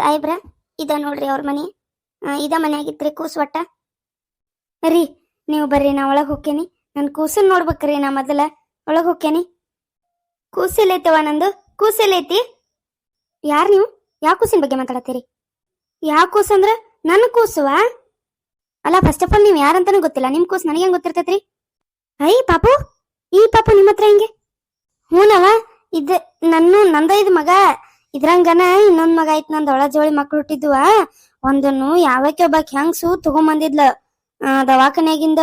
ಸಾಹೇಬ್ರ, ಇದ ನೋಡ್ರಿ ಅವ್ರ ಮನಿ. ಇದ ಮನೆ ಆಗಿತ್ರಿ ಕೂಸು ಒಟ್ಟ. ರೀ, ನೀವು ಬರ್ರಿ, ನಾ ಒಳಗ್ ಹೋಕ್ಕೇನಿ. ನನ್ ಕೂಸನ್ ನೋಡ್ಬೇಕ್ರಿ ನಾ ಮೊದಲ. ಒಳಗೆ ಹೋಕೇನಿ ಕೂಸಿಲ್ಲೈತವ ನಂದು? ಕೂಸಿಲ್ಲೈತಿ ಯಾರ್ ನೀವು? ಯಾವ ಕೂಸಿನ ಬಗ್ಗೆ ಮಾತಾಡತ್ತೀರಿ? ಯಾವ ಕೂಸು ಅಂದ್ರ ನನ್ನ ಕೂಸುವಾ? ಅಲ್ಲ ಫಸ್ಟ್ ಆಫ್ ಆಲ್ ನೀವು ಯಾರಂತಾನೂ ಗೊತ್ತಿಲ್ಲ. ನಿಮ್ ಕೂಸು ನನಗೆ ಹೆಂಗ್ ಗೊತ್ತಿರ್ತೈತ್ರಿ? ಐ, ಪಾಪು! ಈ ಪಾಪು ನಿಮ್ಮ ಹತ್ರ ಹೆಂಗೆ? ಹ್ಞೂನವ ಇದ್ ನನ್ನ ನಂದ ಇದ್ ಮಗ ಇದ್ರಂಗನ ಇನ್ನೊಂದ್ ಮಗ ಐತ್ ನಂದ್ ಒಳ ಜೋಳಿ ಮಕ್ಳು ಹುಟ್ಟಿದ್ವ. ಒಂದನ್ನು ಯಾವಕ್ಕೆ ಒಬ್ಬ ಹೆಂಗ್ಸು ತಗೊಂಬಂದಿದ್ಲ. ಆ, ದವಾಖಾನೆಗಿಂದ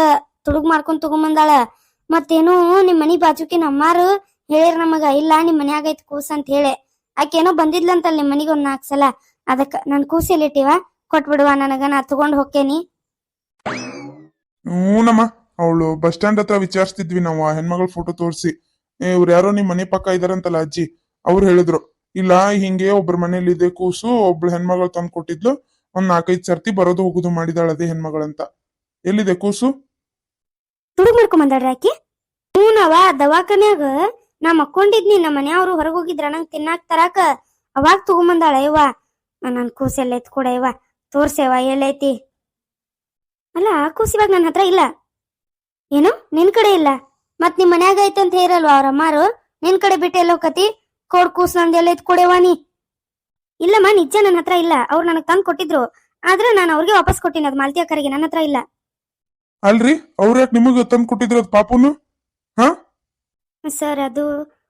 ತುಡುಗ್ ಮಾಡ್ಕೊಂಡ್ ತಗೊಂಬಂದಾಳ. ಮತ್ತೇನು ನಿಮ್ ಮನಿ ಬಾಜುಕಿನ ಅಮ್ಮಾರು ಹೇಳಿರ ನಮಗ ಇಲ್ಲ ನಿಮ್ ಮನ್ಯಾಗ ಐತ್ ಕೂಸ್ ಅಂತ ಹೇಳಿ. ಆಕೇನೋ ಬಂದಿದ್ಲಂತಲ್ ನಿಮ್ ಮನಿಗ್ ಒಂದ್ ನಾಲ್ಕ್ ಸಲ. ಅದಕ್ಕ ನನ್ ಕೂಸ್ ಎಲ್ಲಿಟ್ಟಿವ ಕೊಟ್ಬಿಡುವ ನನಗ ನಾ ತಗೊಂಡ್ ಹೋಕ್ಕೇನಿ. ಹ್ಞೂನಮ್ಮ ಅವಳು ಬಸ್ ಸ್ಟ್ಯಾಂಡ್ ಹತ್ರ ವಿಚಾರಿಸ್ತಿದ್ವಿ ನಾವು ಆ ಹೆಣ್ಮಗಳ ಫೋಟೋ ತೋರಿಸಿ. ಇವ್ರು ಯಾರೋ ನಿಮ್ ಮನೆ ಪಕ್ಕ ಇದಾರಂತಲ್ಲ ಅಜ್ಜಿ ಅವ್ರು ಹೇಳಿದ್ರು. ಇಲ್ಲ, ಹಿಂಗೆ ಒಬ್ರ ಮನೇಲಿ ಇದೆ ಕೂಸು, ಒಬ್ಳು ಹೆಣ್ಮಗಳು ತಂದು ಕೊಟ್ಟಿದ್ಲು, ಒಂದ್ ನಾಲ್ಕೈದು ಸರ್ತಿ ಬರೋದು ಹೋಗುದು ಮಾಡಿದಾಳ ಅದೇ ಹೆಣ್ಮಗಳಂತ. ಎಲ್ಲಿದೆ ಕೂಸು? ತುಡುಗ್ ಮಾಡ್ಕೊಂಡ್ ಆಕಿ? ದವಾಖಾನ್ಯಾಗ ನಾ ಮಕ್ಕೊಂಡಿದ್ನಿ, ನಮ್ಮ ಮನ್ಯಾವ್ರು ಹೊರಗ್ ಹೋಗಿದ್ರ, ನಂಗ್ ತಿನ್ನಾಕ್ ತರಾಕ ಅವಾಗ ತಗೊಂಬಂದಾಳ, ಯವ್ವ. ನನ್ ಕೂಸೆಲ್ಲ ಎಲ್ಲೈತ್ ಕೂಡ, ಯವ್ವ. ತೋರ್ಸೇವ ಎಲ್ಲೈತಿ ಅಲ್ಲ, ಆ ಕೂಸ್ ಇವಾಗ ನನ್ನ ಹತ್ರ ಇಲ್ಲ. ಏನು? ನಿನ್ ಕಡೆ ಇಲ್ಲ. ಮತ್ ನಿಮ್ ಮನ್ಯಾಗ ಐತೆ ಅಂತ ಹೇರಲ್ವಾ ಅವ್ರ ಅಮ್ಮಾರು? ನಿನ್ ಕಡೆ ಬಿಟ್ಟು ಎಲ್ಲೋಕತಿ? ಕೋಡ್ ಕೂಸ್ ನಂದ್ ಎಲ್ಲೈತ್ ಕೊಡೆವ ನೀ? ಇಲ್ಲಮ್ಮ ನಿಜ ನನ್ನ ಹತ್ರ ಇಲ್ಲ. ಅವ್ರು ನನಗ್ ತಂದ್ ಕೊಟ್ಟಿದ್ರು. ಆದ್ರೆ ನಾನು ಅವ್ರಿಗೆ ವಾಪಸ್ ಕೊಟ್ಟಿನಿ ಅದು ಮಾಲ್ತಿ ಅಕ್ಕರಿಗೆ. ನನ್ನ ಹತ್ರ ಇಲ್ಲ. ಅಲ್ರಿ? ಅವ್ರ ಯಾಕೆ ನಿಮಗೆ ತಂದು ಕೊಟ್ಟಿದ್ರು ಅದು ಪಾಪುನು? ಸರ್ ಅದು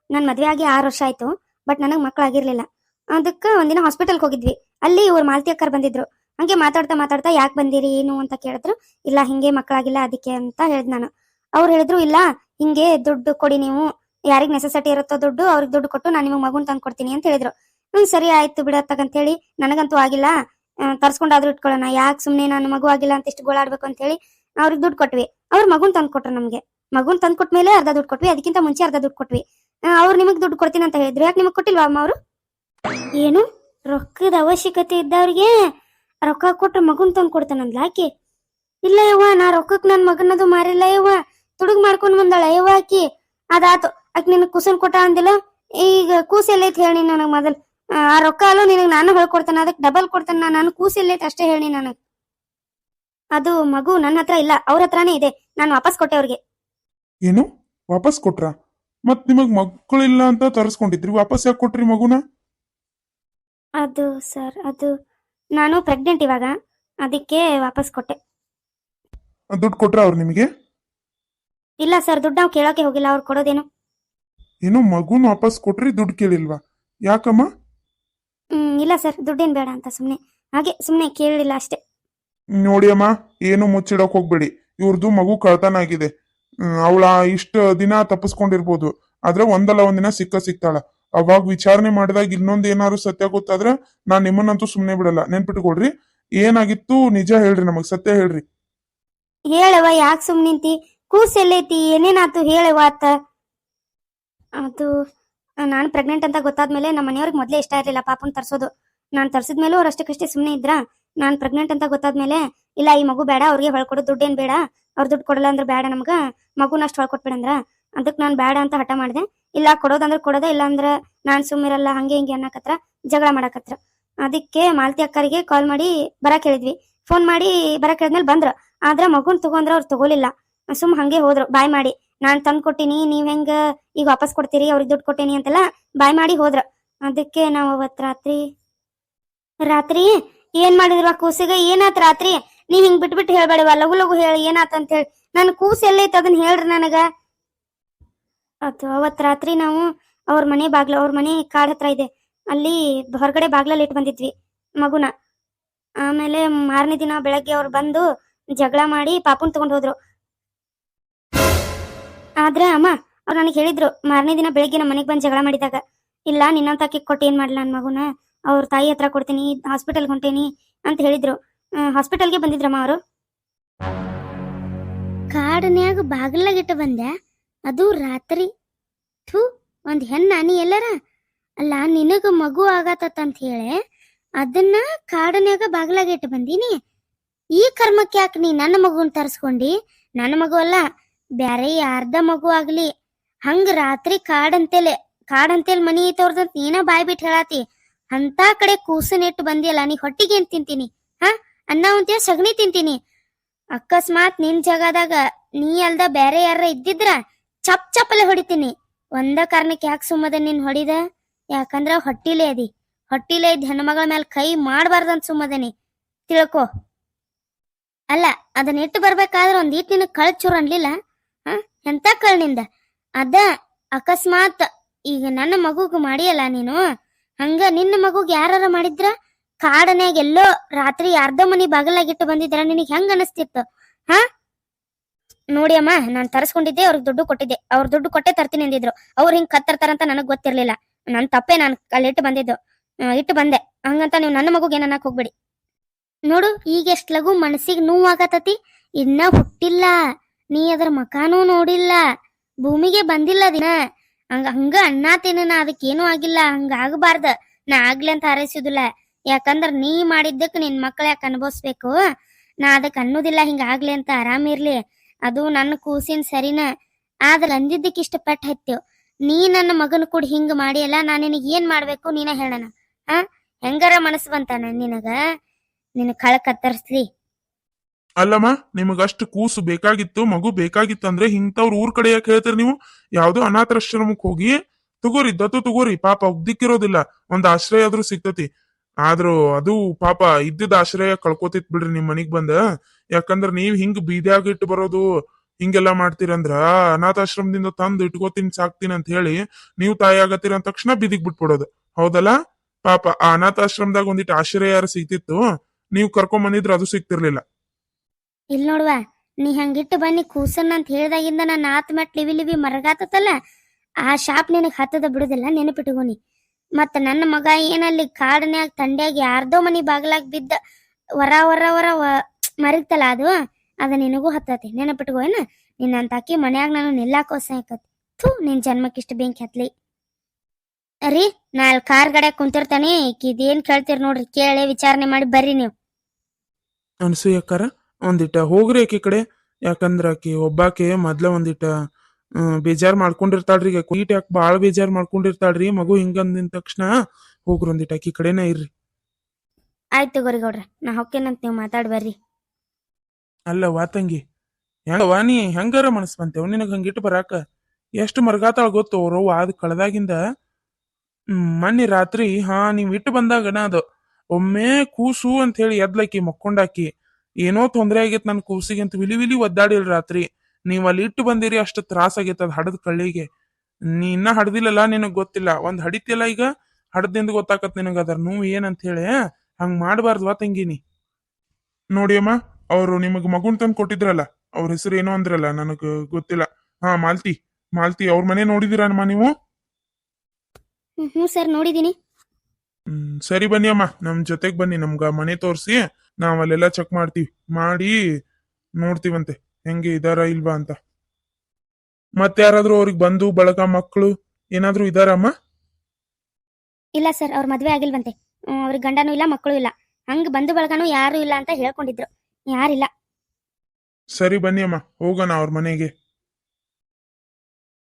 ನನ್ನ ಮದುವೆ ಆಗಿ ಆರು ವರ್ಷ ಆಯ್ತು ಬಟ್ ನನಗೆ ಮಕ್ಕಳಾಗಿರ್ಲಿಲ್ಲ ಅದಕ್ಕೆ ಒಂದಿನ ಹಾಸ್ಪಿಟಲ್ಗೆ ಹೋಗಿದ್ವಿ. ಅಲ್ಲಿ ಇವ್ರು ಮಾಲತಿ ಅಕ್ಕರ್ ಬಂದಿದ್ರು. ಹಂಗೆ ಮಾತಾಡ್ತಾ ಮಾತಾಡ್ತಾ ಯಾಕೆ ಬಂದಿರಿ ಏನು ಅಂತ ಕೇಳಿದ್ರು. ಇಲ್ಲ ಹಿಂಗೆ ಮಕ್ಕಳಾಗಿಲ್ಲ ಅದಕ್ಕೆ ಅಂತ ಹೇಳಿದ್ ನಾನು. ಅವ್ರು ಹೇಳಿದ್ರು ಇಲ್ಲ ಹಿಂಗೆ ದುಡ್ಡು ಕೊಡಿ ನೀವು. ಯಾರಿಗೆ ನೆಸೆಸಿಟಿ ಇರುತ್ತೋ ದುಡ್ಡು ಅವ್ರಿಗೆ ದುಡ್ಡು ಕೊಟ್ಟು ನಾನು ನಿಮಗೆ ಮಗುನ್ ತಂದು ಕೊಡ್ತೀನಿ ಅಂತ ಹೇಳಿದ್ರು. ಹ್ಞೂ ಸರಿ ಆಯ್ತು ಬಿಡತ್ತಗಂತ ಹೇಳಿ ನನಗಂತೂ ಆಗಿಲ್ಲ. ತರ್ಸ್ಕೊಂಡಾದ್ರೂ ಇಟ್ಕೊಳ್ಳೋಣ ಯಾಕೆ ಸುಮ್ಮನೆ ನಾನು ಮಗು ಆಗಿಲ್ಲ ಅಂತ ಇಷ್ಟು ಗೋಳಾಡ್ಬೇಕು ಅಂತ ಹೇಳಿ ಅವ್ರಿಗೆ ದುಡ್ಡು ಕೊಟ್ವಿ. ಅವ್ರ ಮಗುನ್ ತಂದು ಕೊಟ್ರು ನಮಗೆ. ಮಗುನ್ ತಂದು ಕೊಟ್ಮೇಲೆ ಅರ್ಧ ದುಡ್ಡು ಕೊಟ್ವಿ. ಅದಕ್ಕಿಂತ ಮುಂಚೆ ಅರ್ಧ ದುಡ್ಡು ಕೊಟ್ವಿ. ಅವ್ರು ನಿಮಗೆ ದುಡ್ಡು ಕೊಡ್ತೀನಿ ಅಂತ ಹೇಳಿದ್ರು. ಯಾಕೆ ನಿಮಗೆ ಕೊಟ್ಟಿಲ್ವಾ ಅಮ್ಮ ಅವರು? ಏನು? ರೊಕ್ಕದ ಅವಶ್ಯಕತೆ ಇದ್ದವ್ರಿಗೆ ರೊಕ್ಕ ಕೊಟ್ರೆ ಮಗುನ್ ತಂದು ಕೊಡ್ತಾನಂದ್ಲ ಆಕಿ? ಇಲ್ಲ ಯವ್ವ, ನಾ ರೊಕ್ಕಕ್ಕೆ ನನ್ನ ಮಗನದು ಮಾರಿಲ್ಲ ಯವ್ವ. ತುಡುಗ್ ಮಾಡ್ಕೊಂಡ್ ಬಂದಾಳ ಯವ್ವ ಆಕಿ? ಅದಾತು. ಆಕಿ ನಿನಗೆ ಕುಸನ್ ಕೊಟ್ಟ ಅಂದಿಲ್ಲ? ಈಗ ಕೂಸ್ ಎಲ್ಲೈತಿ ಹೇಳಿ ನನಗೆ ಮೊದಲ್. ಆ ರೊಕ್ಕ ಅಲ್ಲ ನಿನಗ್ ನಾನು ಹೇಳ್ಕೊಡ್ತಾನೆ ಅದಕ್ಕೆ ಡಬಲ್ ಕೊಡ್ತೇನೆ. ನಾನು ಕೂಸ್ ಎಲ್ಲೈತಿ ಅಷ್ಟೇ ಹೇಳಿ ನನಗೆ. ಅದು ಮಗು ನನ್ನ ಹತ್ರ ಇಲ್ಲ ಅವ್ರ ಹತ್ರನೇ ಇದೆ. ನಾನು ವಾಪಸ್ ಕೊಟ್ಟೆ ಅವ್ರಿಗೆ. ಏನು? ವಾಪಸ್ ಮತ್ತೆ ಮತ್ ನಿಮಗ್ ಮಕ್ಕಳಿಲ್ಲ ಅಂತ ತರಿಸ್ಕೊಂಡಿದ್ರಿ ವಾಪಸ್ ಯಾಕೆ ಕೊಟ್ರಿ ಮಗುನ? ಅದು ಸರ್ ಅದು ನಾನು ಪ್ರೆಗ್ನೆಂಟ್ ಇವಾಗ. ಅದಕ್ಕೆ ವಾಪಸ್ ಕೊಟ್ಟೆ. ದುಡ್ಡು ಕೊಟ್ರ ಅವ್ರು ನಿಮಗೆ? ಇಲ್ಲ ಸರ್ ದುಡ್ಡು ನಾವು ಕೇಳೋಕೆ ಹೋಗಿಲ್ಲ ಅವ್ರು ಕೊಡೋದೇನು? ಏನು ಮಗುನ ವಾಪಸ್ ಕೊಟ್ರಿ ದುಡ್ಡು ಕೇಳಿಲ್ವಾ? ಯಾಕಮ್ಮ? ಹ್ಮ್ ಇಲ್ಲ ಸರ್ ದುಡ್ಡೇನು ಬೇಡ ಅಂತ ಸುಮ್ನೆ. ಹಾಗೆ ಸುಮ್ನೆ ಕೇಳಲಿಲ್ಲ ಅಷ್ಟೇ. ನೋಡಿ ಅಮ್ಮ ಏನು ಮುಚ್ಚಿಡಕ್ ಹೋಗ್ಬೇಡಿ. ಇವ್ರದ್ದು ಮಗು ಕಳ್ತನ ಆಗಿದೆ ಅವಳ ಇಷ್ಟ ದಿನ ತಪ್ಪಿಸ್ಕೊಂಡಿರ್ಬೋದು. ಆದ್ರೆ ಒಂದಲ್ಲ ಒಂದಿನ ಸಿಕ್ಕ ಸಿಕ್ತಾಳ. ಅವಾಗ ವಿಚಾರಣೆ ಮಾಡಿದಾಗ ಇನ್ನೊಂದ್ ಏನಾದ್ರು ಸತ್ಯ ಗೊತ್ತಾದ್ರೆ ನಾನ್ ನಿಮ್ಮನ್ನಂತೂ ಸುಮ್ನೆ ಬಿಡಲ್ಲ. ನೆನ್ಪಿಟ್ಕೊಳ್ರಿ. ಏನಾಗಿತ್ತು ನಿಜ ಹೇಳ್ರಿ ನಮಗ್ ಸತ್ಯ ಹೇಳ್ರಿ. ಹೇಳವ ಯಾಕೆ ಸುಮ್ನಿಂತಿ? ಕೂಸೆಲ್ಲೈತಿ ಕೂಸ್ ಎಲ್ಲೈತಿ ಏನೇನಾತು ಹೇಳವ ಆತ? ಅದು, ನಾನು ಪ್ರೆಗ್ನೆಂಟ್ ಅಂತ ಗೊತ್ತಾದ್ಮೇಲೆ ನಮ್ಮ ಮನೆಯವ್ರಿಗೆ ಮೊದಲೇ ಇಷ್ಟ ಇರಲಿಲ್ಲ ಪಾಪನ್ ತರ್ಸೋದು. ನಾನು ತರ್ಸಿದ್ಮೇಲೂ ಅವ್ರು ಅಷ್ಟಕ್ಕಷ್ಟೇ ಸುಮ್ಮನೆ ಇದ್ರ? ನಾನು ಪ್ರೆಗ್ನೆಂಟ್ ಅಂತ ಗೊತ್ತಾದ್ಮೇಲೆ, ಇಲ್ಲ ಈ ಮಗು ಬೇಡ, ಅವ್ರಿಗೆ ಹೊಳ್ಕೊಡು ದುಡ್ಡೇನು ಬೇಡ, ಅವ್ರು ದುಡ್ಡು ಕೊಡಲ್ಲ ಅಂದ್ರೆ ಬೇಡ ನಮ್ಗ, ಮಗುನ ಅಷ್ಟು ಹೊಳ್ಕೊಟ್ಬಿಡಂದ್ರ ಅದಕ್ಕೆ ನಾನು ಬೇಡ ಅಂತ ಹಠ ಮಾಡಿದೆ. ಇಲ್ಲ ಕೊಡೋದಂದ್ರೆ ಕೊಡೋದೇ, ಇಲ್ಲ ಅಂದ್ರೆ ನಾನು ಸುಮ್ಮಿರಲ್ಲ, ಹಂಗೆ ಹಿಂಗೆ ಅನ್ನಕತ್ರ ಜಗಳ ಮಾಡಕತ್ರ. ಅದಕ್ಕೆ ಮಾಲತಿ ಅಕ್ಕರಿಗೆ ಕಾಲ್ ಮಾಡಿ ಬರಕ್ ಹೇಳಿದ್ವಿ. ಫೋನ್ ಮಾಡಿ ಬರಕ್ ಹೇಳಿದ್ಮೇಲೆ ಬಂದ್ರು. ಆದ್ರೆ ಮಗುನ್ ತಗೊಂಡ್ರ ಅವ್ರು ತಗೋಲಿಲ್ಲ. ಸುಮ್ ಹಂಗೆ ಹೋದ್ರು. ಬಾಯ್ ಮಾಡಿ. ನಾನ್ ತಂದ್ ಕೊಟ್ಟಿನಿ, ನೀವ್ ಹೆಂಗ ಈಗ ವಾಪಸ್ ಕೊಡ್ತೀರಿ, ಅವ್ರಿಗೆ ದುಡ್ಡು ಕೊಟ್ಟಿನಿ ಅಂತೆಲ್ಲ ಬಾಯ್ ಮಾಡಿ ಹೋದ್ರ. ಅದಕ್ಕೆ ನಾವು ಅವತ್ ರಾತ್ರಿ ರಾತ್ರಿ ಏನ್ ಮಾಡಿದ್ರವ ಕೂಸಿಗೆ? ಏನಾತ್ ರಾತ್ರಿ? ನೀವ್ ಹಿಂಗ್ ಬಿಟ್ಬಿಟ್ಟು ಹೇಳ್ಬೇಡವ ಲಗು ಲಗು ಹೇಳಿ, ಏನಾತ ಅಂತ ಹೇಳಿ. ನನ್ ಕೂಸ್ ಎಲ್ಲೈತ ಅದನ್ನ ಹೇಳ್ರಿ ನನಗ. ಅದು ಅವತ್ ರಾತ್ರಿ ನಾವು ಅವ್ರ ಮನೆ ಬಾಗ್ಲ, ಅವ್ರ ಮನೆ ಕಾಡ್ ಹತ್ರ ಇದೆ. ಅಲ್ಲಿ ಹೊರಗಡೆ ಬಾಗ್ಲಲ್ಲಿ ಇಟ್ ಬಂದಿದ್ವಿ, ಮಗುನ. ಆಮೇಲೆ ಮಾರನೇ ದಿನ ಬೆಳಗ್ಗೆ ಅವ್ರು ಬಂದು ಜಗಳ ಮಾಡಿ ಪಾಪುನ್ ತಗೊಂಡ್ ಹೋದ್ರು. ಆದ್ರೆ ಅಮ್ಮ, ಅವ್ರು ನನಗೆ ಹೇಳಿದ್ರು, ಮಾರನೇ ದಿನ ಬೆಳಿಗ್ಗೆ ನಮ್ಮ ಮನೆಗೆ ಬಂದು ಜಗಳ ಮಾಡಿದಾಗ, ಇಲ್ಲ, ನಿನ್ನಂತ ಅಕ್ಕಿ ಕೊಟ್ಟು ಏನ್ ಮಾಡ್ಲ ನನ್ನ ಮಗುನ? ಅವ್ರ ತಾಯಿ ಹತ್ರ ಕೊಡ್ತೀನಿ ಹಾಸ್ಪಿಟಲ್ಗೆ ಹೊಂಟೇನಿ ಅಂತ ಹೇಳಿದ್ರು. ಹಾಸ್ಪಿಟಲ್ಗೆ ಬಂದಿದ್ರಮ್ಮ ಅವರು? ಕಾಡನ್ಯಾಗ ಬಾಗಿಲಾಗಿಟ್ಟು ಬಂದೆ. ಅದು ರಾತ್ರಿ. ಥೂ, ಒಂದ್ ಹೆಣ್ಣ ನೀ ಎಲ್ಲರ? ಅಲ್ಲ, ನಿನಗ ಮಗು ಆಗತ್ತಂತ ಹೇಳಿ, ಅದನ್ನ ಕಾಡನ್ಯಾಗ ಬಾಗಿಲಾಗಿಟ್ಟು ಬಂದೀನಿ. ಈ ಕರ್ಮಕ್ಕೆ ಯಾಕೆ ನೀ ನನ್ನ ಮಗುನ ತರಿಸ್ಕೊಂಡಿ? ನನ್ನ ಮಗು ಅಲ್ಲ ಬ್ಯಾರೆ ಯಾರ್ದ ಮಗು ಆಗ್ಲಿ? ಹಂಗ ರಾತ್ರಿ ಕಾಡಂತೆಲೆ, ಕಾಡಂತೇಲ್ ಮನಿ ಐತವ್ರದಂತ ನೀನ ಬಾಯ್ ಬಿಟ್ ಹೇಳಾತಿ. ಅಂತ ಕಡೆ ಕೂಸನಿಟ್ಟು ಬಂದಿಯಲ್ಲ, ನೀ ಹೊಟ್ಟಿಗೆ ಏನ್ ತಿಂತೀನಿ? ಹಾ? ಅನ್ನ ಉಂತೀಯ ಸಗಣಿ ತಿಂತೀನಿ? ಅಕಸ್ಮಾತ್ ನಿನ್ ಜಾಗದಾಗ ನೀ ಅಲ್ದ ಬೇರೆ ಯಾರ ಇದ್ದಿದ್ರ ಚಪ್ ಚಪ್ಪಲೆ ಹೊಡಿತೀನಿ. ಒಂದ ಕಾರಣಕ್ಕೆ ಯಾಕೆ ಸುಮ್ಮದ ನಿನ್ ಹೊಡಿದ? ಯಾಕಂದ್ರ ಹೊಟ್ಟಿಲೆ ಅದಿ. ಹೊಟ್ಟಿಲೆ ಇದ್ದ ಹೆಣ್ಮಗಳ ಮೇಲೆ ಕೈ ಮಾಡಬಾರ್ದಂತ ಸುಮ್ಮದನಿ. ತಿಳ್ಕೊ. ಅಲ್ಲ ಅದನ್ನ ಇಟ್ಟು ಬರ್ಬೇಕಾದ್ರೆ ಒಂದ್ ಇಟ್ಟು ನಿನ್ ಕಳ್ ಅನ್ಲಿಲ್ಲ? ಎಂತ ಕಳ್ನಿಂದ ಅದ ಅಕಸ್ಮಾತ್ ಈಗ ನನ್ನ ಮಗುಗ್ ಮಾಡಿಯಲ್ಲ ನೀನು? ಹಂಗ ನಿನ್ನ ಮಗುಗ್ ಯಾರಾರ ಮಾಡಿದ್ರ? ಕಾಡನ್ಯಾಗ ಎಲ್ಲೋ ರಾತ್ರಿ ಅರ್ಧ ಮನಿ ಬಾಗಲಾಗಿಟ್ಟು ಬಂದಿದ್ರ ನಿನಗ್ ಹೆಂಗ ಅನಸ್ತಿತ್ತು? ಹಾ? ನೋಡಿ ಅಮ್ಮ, ನಾನ್ ತರಿಸ್ಕೊಂಡಿದ್ದೆ, ಅವ್ರಿಗೆ ದುಡ್ಡು ಕೊಟ್ಟಿದ್ದೆ. ಅವ್ರ ದುಡ್ಡು ಕೊಟ್ಟೆ ತರ್ತೀನಿ ಅಂದಿದ್ರು. ಅವ್ರು ಹಿಂಗ್ ಕತ್ತರ್ತಾರಂತ ನನಗ್ ಗೊತ್ತಿರ್ಲಿಲ್ಲ. ನನ್ ತಪ್ಪೆ ನಾನ್ ಅಲ್ಲಿ ಇಟ್ಟು ಬಂದಿದ್ದು ಇಟ್ಟು ಬಂದೆ. ಹಂಗಂತ ನೀವು ನನ್ನ ಮಗುಗೆ ಏನನ್ನಕ್ ಹೋಗ್ಬೇಡಿ. ನೋಡು ಈಗ ಎಷ್ಟ್ ಲಗು ಮನಸ್ಸಿಗೆ ಆಗತತಿ ಇನ್ನ ಹುಟ್ಟಿಲ್ಲ. ನೀ ಅದ್ರ ಮಕಾನೂ ನೋಡಿಲ್ಲ. ಭೂಮಿಗೆ ಬಂದಿಲ್ಲ ದಿನ. ಹಂಗ ಹಂಗ ಅನ್ನ ತಿನ್ನ ಅದಕ್ಕೇನು ಆಗಿಲ್ಲ. ಹಂಗ ಆಗಬಾರ್ದ. ನಾ ಆಗ್ಲಿ ಅಂತ ಹಾರೈಸುದಿಲ್ಲ. ಯಾಕಂದ್ರ ನೀ ಮಾಡಿದ್ದಕ್ ನಿನ್ ಮಕ್ಳ ಯಾಕೆ ಅನುಭವಿಸ್ಬೇಕು? ನಾ ಅದಕ್ಕೆ ಅನ್ನೋದಿಲ್ಲ, ಹಿಂಗ ಆಗ್ಲಿ ಅಂತ ಆರಾಮಿರ್ಲಿ ಅದು ನನ್ನ ಕೂಸಿನ ಸರಿನ? ಆದ್ರ ಅಂದಿದ್ದಕ್ಕೆ ಇಷ್ಟ ಹತ್ತೇವ್ ನೀ ನನ್ನ ಮಗನ ಕೂಡ ಹಿಂಗ ಮಾಡಿಯಲ್ಲ, ನಾ ನಿನಗ್ ಏನ್ ಮಾಡ್ಬೇಕು ನೀನ ಹೇಳಣ. ಹ ಹೆಂಗಾರ ಮನಸ್ಸು ಬಂತ ನಿನಗ? ನಿನ್ ಕಳ ಕತ್ತರಿಸ್ಲಿ. ಅಲ್ಲಮ್ಮ, ನಿಮಗಷ್ಟು ಕೂಸು ಬೇಕಾಗಿತ್ತು, ಮಗು ಬೇಕಾಗಿತ್ತು ಅಂದ್ರೆ ಇಂಥವ್ರ ಊರ್ ಕಡೆ ಯಾಕೆ ಹೇಳ್ತೀರಿ ನೀವು? ಯಾವ್ದೋ ಅನಾಥಾಶ್ರಮಕ್ಕೆ ಹೋಗಿ ತಗೋರಿ, ದತ್ತು ತಗೋರಿ. ಪಾಪ ಉದ್ದಿಕ್ಕಿರೋದಿಲ್ಲ, ಒಂದ್ ಆಶ್ರಯ ಆದ್ರೂ ಸಿಗ್ತತಿ. ಆದ್ರೂ ಅದು ಪಾಪ ಇದ್ದಿದ್ದ ಆಶ್ರಯ ಕಳ್ಕೊತಿತ್ ಬಿಡ್ರಿ ನಿಮ್ ಮನಿಗ್ ಬಂದ. ಯಾಕಂದ್ರ ನೀವ್ ಹಿಂಗ್ ಬೀದ್ಯಾಗ ಇಟ್ಟು ಬರೋದು, ಹಿಂಗೆಲ್ಲಾ ಮಾಡ್ತೀರಂದ್ರ ಅನಾಥಾಶ್ರಮದಿಂದ ತಂದು ಇಟ್ಕೋತೀನಿ, ಸಾಕ್ತೀನಿ ಅಂತ ಹೇಳಿ ನೀವು ತಾಯಿ ಆಗತ್ತೀರ ಅಂದ ತಕ್ಷಣ ಬೀದಿಗ್ ಬಿಟ್ಬಿಡೋದು. ಹೌದಲ್ಲ? ಪಾಪ ಆ ಅನಾಥಾಶ್ರಮದಾಗ ಒಂದಿಟ್ಟು ಆಶ್ರಯ ಯಾರು ಸಿಗ್ತಿತ್ತು, ನೀವು ಕರ್ಕೊಂಡ್ ಬಂದಿದ್ರೆ ಅದು ಸಿಗ್ತಿರ್ಲಿಲ್ಲ. ಇಲ್ ನೋಡ್ವ, ನೀ ಹಂಗಿಟ್ಟು ಬನ್ನಿ ಕೂಸನ್ ಅಂತ ಹೇಳ್ದಾಗಿಂದ ನನ್ನ ಆತ್ ಮಟ್ ಲಿವಿ ಲಿವಿ ಮರಗಾತತಲ್ಲ, ಆ ಶಾಪ್ ನಿನಗ್ ಹತ್ತದ ಬಿಡುದಿಲ್ಲ, ನೆನಪಿಟ್ಕೋನಿ. ಮತ್ತ ನನ್ನ ಮಗ ಏನಲ್ಲಿ ಕಾಡನ್ಯಾಗ ತಂಡ್ಯಾಗ ಯಾರ್ದೋ ಮನಿ ಬಾಗ್ಲಾಗ ಬಿದ್ದ ವರ ವರ ವರ ಮರಗ್ತಲ್ಲ ಅದು, ಅದ ನಿನಗೂ ಹತ್ತತಿ. ನೆನಪಿಟ್ಕೋ ಏನ? ನಿನ್ನಂತ ಅಕ್ಕಿ ಮನ್ಯಾಗ ನಾನು ನಿಲ್ಲಾಕೋಸ ಆಕತಿ. ಥೂ, ನಿನ್ ಜನ್ಮಕ್ಕಿಷ್ಟು ಬೆಂಕಿ ಹತ್ಲಿ. ರೀ ನಾ ಕಾರ್ ಗಡೆ ಕುಂತಿರ್ತಾನೆ ಇದೇನ್ ಕೇಳ್ತೀರಿ ನೋಡ್ರಿ, ಕೇಳಿ ವಿಚಾರಣೆ ಮಾಡಿ ಬರ್ರಿ ನೀವು. ಅನ್ಸೂಯಕ್ಕರ ಒಂದಿಟ ಹೋಗ್ರಿ ಆಕಿ ಕಡೆ. ಯಾಕಂದ್ರ ಆಕಿ ಒಬ್ಬಾಕೆ ಮೊದ್ಲ ಒಂದಿಟ ಬೇಜಾರ್ ಮಾಡ್ಕೊಂಡಿರ್ತಾಳ್ರಿ. ಈಗ ಈಟ್ ಯಾಕೆ ಬಾಳ ಬೇಜಾರ್ ಮಾಡ್ಕೊಂಡಿರ್ತಾಳ್ರಿ. ಮಗು ಹಿಂಗಂದಿನ ತಕ್ಷಣ ಹೋಗ್ರಿ ಒಂದಿಟ ಆಕಿ ಕಡೆನ ಇರ್ರಿ. ಆಯ್ತು ತಗೋರಿ ಗೌಡ್ರ ನಾ ಹೊಕ್ಕೇನಂತ ನೀವು ಮಾತಾಡ್ ಬರ್ರಿ. ಅಲ್ಲ ವಾತಂಗಿ ತಂಗಿ ವಾನಿ ನೀ? ಹೆಂಗಾರ ಮನಸ್ ಬಂತೇವ್ ನಿನಗ್ ಹಂಗಿಟ್ಟು ಬರಾಕ? ಎಷ್ಟು ಮರ್ಗಾತಾಳ ಗೊತ್ತು ಅವ್ರವ್ವ ಅದ್ ಕಳ್ದಾಗಿಂದ? ಹ್ಮ್ ಮೊನ್ನೆ ರಾತ್ರಿ ಹಾ ನೀವ್ ಇಟ್ಟು ಬಂದಾಗನ ಅದು. ಒಮ್ಮೆ ಕೂಸು ಅಂತ ಹೇಳಿ ಎದ್ಲಕ್ಕಿ ಮಕ್ಕೊಂಡಾಕಿ ಏನೋ ತೊಂದರೆ ಆಗೈತ್ ನನ್ನ ಕೂಸಿಗೆ ಅಂತ ವಿಲಿ ವಿಲಿ ಒದ್ದಾಡಿಲ್ ರಾತ್ರಿ. ನೀವ್ ಅಲ್ಲಿ ಇಟ್ಟು ಬಂದಿರಿ ಅಷ್ಟು ತ್ರಾಸ ಆಗೈತ್ ಅದ್ ಹಡದ ಕಳ್ಳಿಗೆ. ನೀ ಇನ್ನ ಹಡ್ದಿಲ್ಲಲ್ಲ ನಿನಗ್ ಗೊತ್ತಿಲ್ಲ. ಒಂದ್ ಹಡಿತಿಲ್ಲ ಈಗ? ಹಡದಿಂದ ಗೊತ್ತಾಕತ್ ನಿನಗ ಅದರ ನೋವು ಏನಂತ ಹೇಳಿ ಹಂಗ್ ಮಾಡ್ಬಾರ್ದ್ವಾ ತಂಗಿನಿ ನೋಡಿ ಅಮ್ಮ ಅವರು ನಿಮಗೆ ಮಗುನ್ ತಂದು ಕೊಟ್ಟಿದ್ರಲ್ಲ ಅವ್ರ ಹೆಸರು ಏನೋ ಅಂದ್ರಲ್ಲ ನನಗ ಗೊತ್ತಿಲ್ಲ. ಹಾ ಮಾಲ್ತಿ ಮಾಲ್ತಿ ಅವ್ರ ಮನೆ ನೋಡಿದಿರಮ್ಮ ನೀವು? ಹ್ಞೂ ಸರ್ ನೋಡಿದೀನಿ. ಹ್ಮ್ ಸರಿ ಬನ್ನಿ ಅಮ್ಮ ನಮ್ ಜೊತೆಗ್ ಬನ್ನಿ ನಮ್ಗ ಮನೆ ತೋರಿಸಿ. ನಾವ್ ಅಲ್ಲೆಲ್ಲ ಚೆಕ್ ಮಾಡ್ತೀವಿ. ಮಾಡಿ ನೋಡ್ತೀವಂತೆ ಹೆಂಗೆ ಇದಾರ ಇಲ್ವಾ ಅಂತ. ಮತ್ತೆ ಯಾರಾದ್ರೂ ಅವ್ರಿಗೆ ಬಂದು ಬಳಗ ಮಕ್ಕಳು ಏನಾದ್ರೂ ಇದಾರಮ್ಮ ಇಲ್ಲ ಸರ್ ಅವ್ರ ಮದ್ವೆ ಆಗಿಲ್ವಂತೆ. ಅವ್ರಿಗೆ ಗಂಡನೂ ಇಲ್ಲ ಮಕ್ಕಳು ಇಲ್ಲ. ಹಂಗ ಬಂದು ಬಳಗನೂ ಯಾರು ಇಲ್ಲ ಅಂತ ಹೇಳ್ಕೊಂಡಿದ್ರು. ಯಾರಿಲ್ಲ. ಸರಿ ಬನ್ನಿ ಅಮ್ಮ ಹೋಗೋಣ ಅವ್ರ ಮನೆಗೆ.